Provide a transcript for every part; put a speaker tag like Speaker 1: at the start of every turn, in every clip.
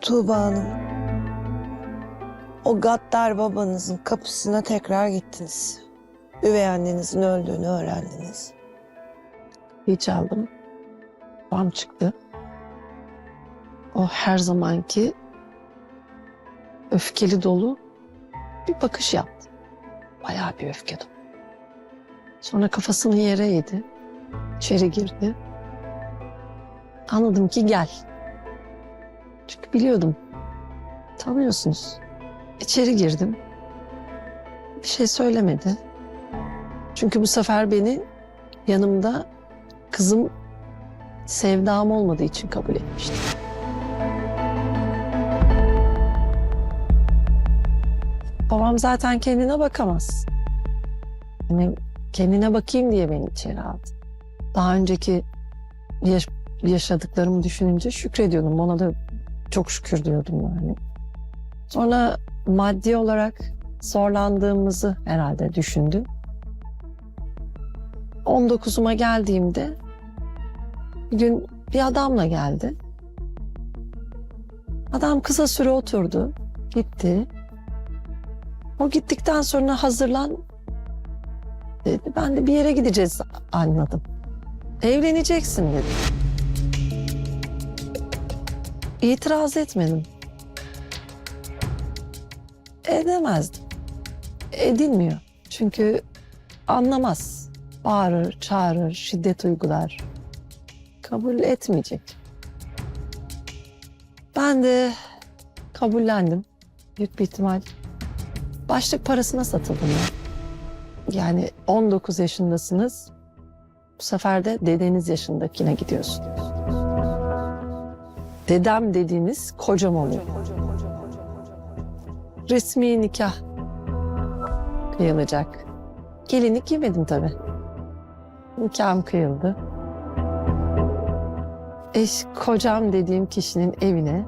Speaker 1: Tuğba Hanım. O gaddar babanızın kapısına tekrar gittiniz. Üvey annenizin öldüğünü öğrendiniz.
Speaker 2: Hiç aldım. Bam çıktı. O her zamanki öfkeli dolu bir bakış yaptı. Bayağı bir öfke dolu. Sonra kafasını yere yedi. İçeri girdi. Anladım ki gel. Çünkü biliyordum. Tanıyorsunuz. İçeri girdim. Bir şey söylemedi. Çünkü bu sefer beni yanımda kızım sevdam olmadığı için kabul etmişti. Babam zaten kendine bakamaz. Yani kendine bakayım diye beni içeri aldı. Daha önceki yaş- yaşadıklarımı düşününce şükrediyordum. Ona da çok şükür diyordum yani. Sonra maddi olarak zorlandığımızı herhalde düşündü. 19'uma geldiğimde bir gün bir adamla geldi. Adam kısa süre oturdu, gitti. O gittikten sonra hazırlan dedi. Ben de bir yere gideceğiz anladım. Evleneceksin dedi. İtiraz etmedim. Edemezdim. Edilmiyor. Çünkü anlamaz. Bağırır, çağırır, şiddet uygular. Kabul etmeyecek. Ben de kabullendim. Büyük bir ihtimal. Başlık parasına satıldım ya. Yani 19 yaşındasınız. Bu sefer de dedeniz yaşındakine gidiyorsun. Dedem dediğiniz kocam oluyor. Resmi nikah kıyılacak. Gelinlik giymedim tabii. Nikahım kıyıldı. Eş kocam dediğim kişinin evine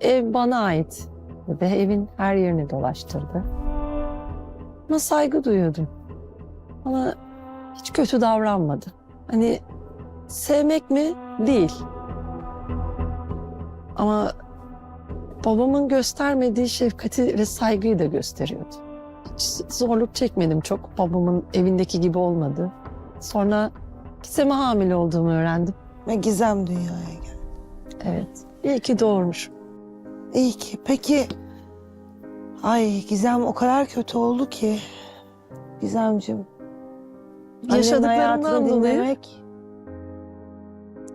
Speaker 2: ev bana ait ve evin her yerini dolaştırdı. Ona saygı duyuyordum. Bana hiç kötü davranmadı. Hani sevmek mi? Değil. Ama babamın göstermediği şefkati ve saygıyı da gösteriyordu. Hiç zorluk çekmedim çok. Babamın evindeki gibi olmadı. Sonra Gizem'e hamile olduğumu öğrendim.
Speaker 1: Ve Gizem dünyaya geldi.
Speaker 2: Evet. İyi ki doğurmuş.
Speaker 1: İyi ki. Peki... Ay Gizem o kadar kötü oldu ki.
Speaker 2: Yaşadıklarımdan
Speaker 1: hayatını
Speaker 2: dolayı
Speaker 1: dinlemek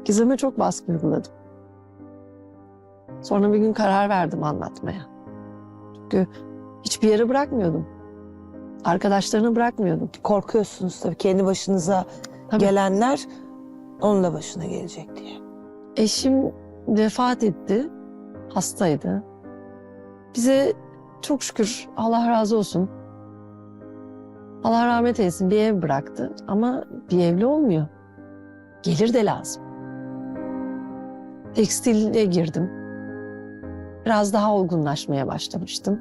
Speaker 2: Gizem'e çok baskı uyguladım. Sonra bir gün karar verdim anlatmaya. Çünkü hiçbir yere bırakmıyordum. Arkadaşlarını bırakmıyordum.
Speaker 1: korkuyorsunuz tabii. Kendi başınıza
Speaker 2: Tabii.
Speaker 1: gelenler onun da başına gelecek diye.
Speaker 2: Eşim vefat etti. Hastaydı. Bize çok şükür Allah razı olsun. Allah rahmet eylesin bir ev bıraktı. Ama bir evli olmuyor. Gelir de lazım. Tekstile girdim. Biraz daha olgunlaşmaya başlamıştım.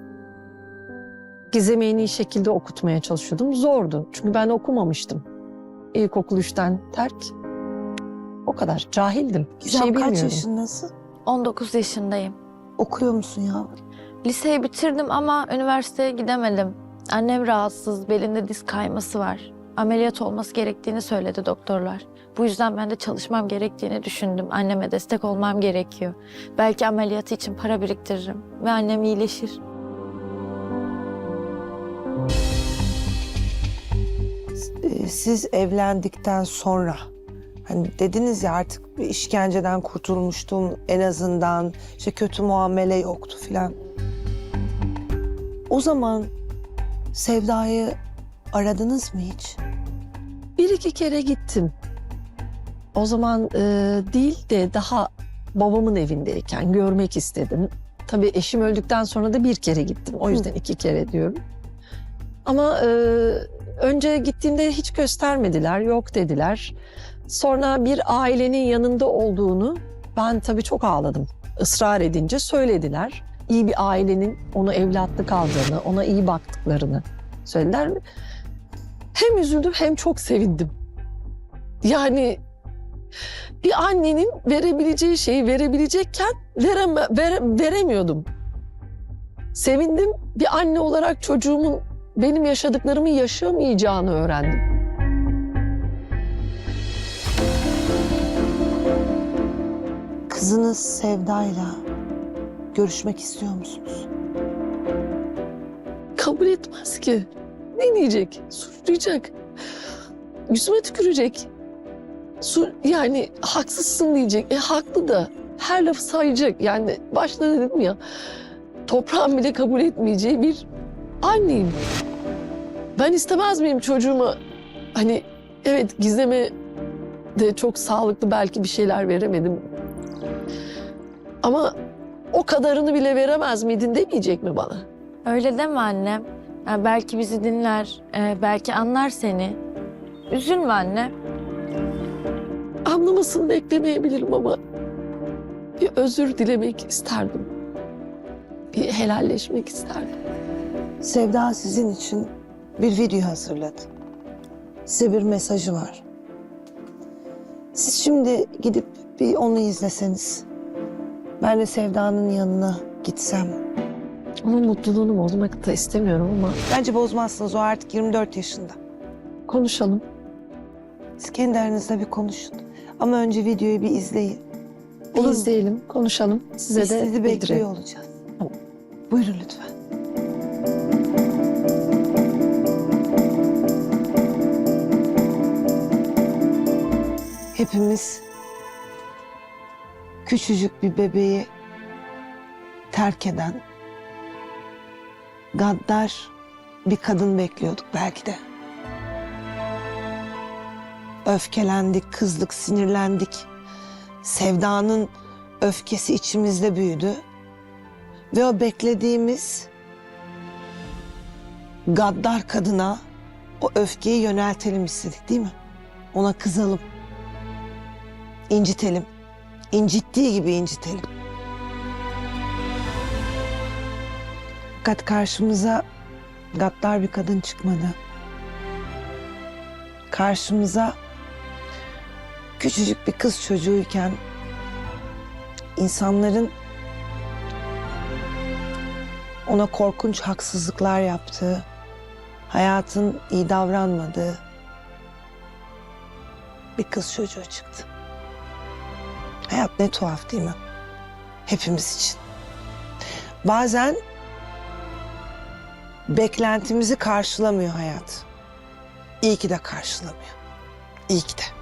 Speaker 2: Gizem'i en iyi şekilde okutmaya çalışıyordum. Zordu. Çünkü ben okumamıştım. İlkokul üçten terk. O kadar. Cahildim. Bir
Speaker 1: Gizem
Speaker 2: şey
Speaker 1: kaç
Speaker 2: bilmiyordum.
Speaker 1: yaşındasın?
Speaker 3: 19 yaşındayım.
Speaker 1: Okuyor musun yavrum?
Speaker 3: Liseyi bitirdim ama üniversiteye gidemedim. Annem rahatsız, belinde diz kayması var. Ameliyat olması gerektiğini söyledi doktorlar. Bu yüzden ben de çalışmam gerektiğini düşündüm. Anneme destek olmam gerekiyor. Belki ameliyatı için para biriktiririm ve annem iyileşir.
Speaker 1: Siz evlendikten sonra hani dediniz ya artık bir işkenceden kurtulmuştum en azından işte kötü muamele yoktu filan. O zaman Sevda'yı aradınız mı hiç?
Speaker 2: Bir iki kere gittim. O zaman e, değil de daha babamın evindeyken görmek istedim. Tabii eşim öldükten sonra da bir kere gittim. O yüzden iki kere diyorum. Ama e, önce gittiğimde hiç göstermediler, yok dediler. Sonra bir ailenin yanında olduğunu ben tabii çok ağladım. Israr edince söylediler. İyi bir ailenin onu evlatlık aldığını, ona iyi baktıklarını söylediler. Hem üzüldüm hem çok sevindim. Yani bir annenin verebileceği şeyi verebilecekken vereme, vere- veremiyordum. Sevindim. Bir anne olarak çocuğumun benim yaşadıklarımı yaşamayacağını öğrendim.
Speaker 1: Kızınız Sevda'yla görüşmek istiyor musunuz?
Speaker 2: Kabul etmez ki. Ne diyecek? Suçlayacak. Yüzüme tükürecek. Su, yani haksızsın diyecek. E haklı da. Her lafı sayacak. Yani başta dedim ya. Toprağın bile kabul etmeyeceği bir anneyim. Ben istemez miyim çocuğuma hani evet gizleme de çok sağlıklı belki bir şeyler veremedim. Ama o kadarını bile veremez miydin demeyecek mi bana?
Speaker 3: Öyle deme annem. Belki bizi dinler, e, belki anlar seni. Üzülme anne.
Speaker 2: Anlamasını beklemeyebilirim ama bir özür dilemek isterdim. Bir helalleşmek isterdim.
Speaker 1: Sevda sizin için bir video hazırladı. Size bir mesajı var. Siz şimdi gidip bir onu izleseniz. Ben de Sevda'nın yanına gitsem.
Speaker 2: Onun mutluluğunu bozmak da istemiyorum ama
Speaker 1: Bence bozmazsınız o artık 24 yaşında.
Speaker 2: konuşalım.
Speaker 1: Siz kendi aranızda bir konuşun. Ama önce videoyu bir izleyin. Olur mu?
Speaker 2: izleyelim, konuşalım. Size
Speaker 1: Biz
Speaker 2: de
Speaker 1: sizi
Speaker 2: bildirelim.
Speaker 1: bekliyor olacağız.
Speaker 2: Tamam.
Speaker 1: Buyurun lütfen. Hepimiz küçücük bir bebeği terk eden gaddar bir kadın bekliyorduk belki de. Öfkelendik, kızdık, sinirlendik. Sevdanın öfkesi içimizde büyüdü. Ve o beklediğimiz gaddar kadına o öfkeyi yöneltelim istedik değil mi? Ona kızalım. incitelim. İncittiği gibi incitelim. Fakat karşımıza gaddar bir kadın çıkmadı. Karşımıza küçücük bir kız çocuğuyken insanların ona korkunç haksızlıklar yaptığı, hayatın iyi davranmadığı bir kız çocuğu çıktı. Hayat ne tuhaf değil mi? Hepimiz için. Bazen beklentimizi karşılamıyor hayat. İyi ki de karşılamıyor. İyi ki de.